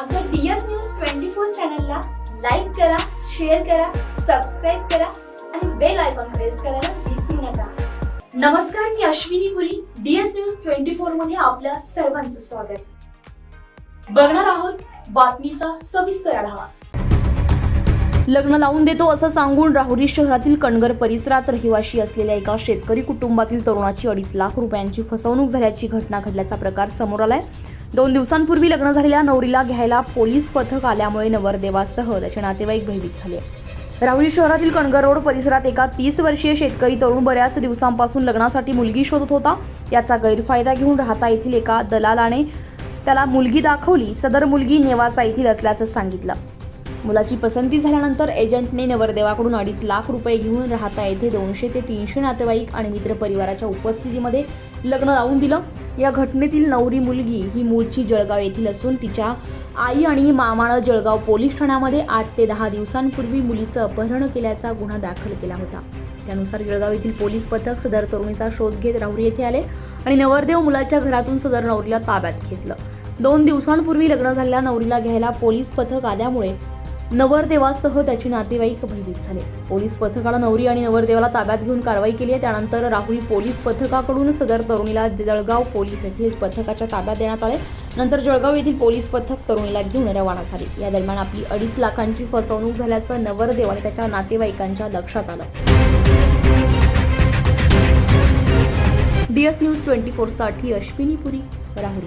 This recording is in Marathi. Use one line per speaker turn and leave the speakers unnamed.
आमच्या डीएस न्यूज ट्वेंटी फोर चॅनलला लाईक करा शेअर करा सबस्क्राईब करा आणि बेल आयकॉन प्रेस करायला विसरू नका. नमस्कार मी Ashwini Puri DS news twenty फोरमध्ये आपल्या सर्वांचं स्वागत. बघणार आहोत बातमीचा सविस्तर आढावा.
लग्न लावून देतो असं सांगून राहुरी शहरातील कणगर परिसरात रहिवाशी असलेल्या एका शेतकरी कुटुंबातील तरुणाची अडीच लाख रुपयांची फसवणूक झाल्याची घटना घडल्याचा प्रकार समोर आलाय. दोन दिवसांपूर्वी लग्न झालेल्या नवरीला घ्यायला पोलीस पथक आल्यामुळे नवरदेवासह त्याचे नातेवाईक भयभीत झाले. राहुरी शहरातील कणगर रोड परिसरात एका तीस वर्षीय शेतकरी तरुण बऱ्याच दिवसांपासून लग्नासाठी मुलगी शोधत होता. याचा गैरफायदा घेऊन राहता येथील एका दलालाने त्याला मुलगी दाखवली. सदर मुलगी नेवासा येथील असल्याचं सांगितलं. मुलाची पसंती झाल्यानंतर एजंटने नवरदेवाकडून अडीच लाख रुपये घेऊन राहता येथे दोनशे ते तीनशे नातेवाईक आणि मित्र परिवाराच्या उपस्थितीमध्ये लग्न लावून दिलं. या घटनेतील नवरी मुलगी ही मूळची जळगाव येथील असून तिच्या आई आणि मामानं जळगाव पोलीस ठाण्यामध्ये आठ ते दहा दिवसांपूर्वी मुलीचं अपहरण केल्याचा गुन्हा दाखल केला होता. त्यानुसार जळगाव येथील पोलीस पथक सदर तरुणीचा शोध घेत राहुरी येथे आले आणि नवरदेव मुलाच्या घरातून सदर नवरीला ताब्यात घेतलं. दोन दिवसांपूर्वी लग्न झालेल्या नवरीला घ्यायला पोलीस पथक आल्यामुळे नवरदेवासह त्याचे नातेवाईक भयभीत झाले. पोलीस पथकाला नवरी आणि नवरदेवाला ताब्यात घेऊन कारवाई केली आहे. त्यानंतर राहुरी पोलीस पथकाकडून सदर तरुणीला जळगाव पोलीस येथील पथकाच्या ताब्यात देण्यात आले. नंतर जळगाव येथील पोलीस पथक तरुणीला घेऊन रवाना झाले. या दरम्यान आपली अडीच लाखांची फसवणूक झाल्याचं नवरदेव आणि त्याच्या नातेवाईकांच्या लक्षात आलं. डीएस न्यूज ट्वेंटी फोरसाठी अश्विनी पुरी राहुरी.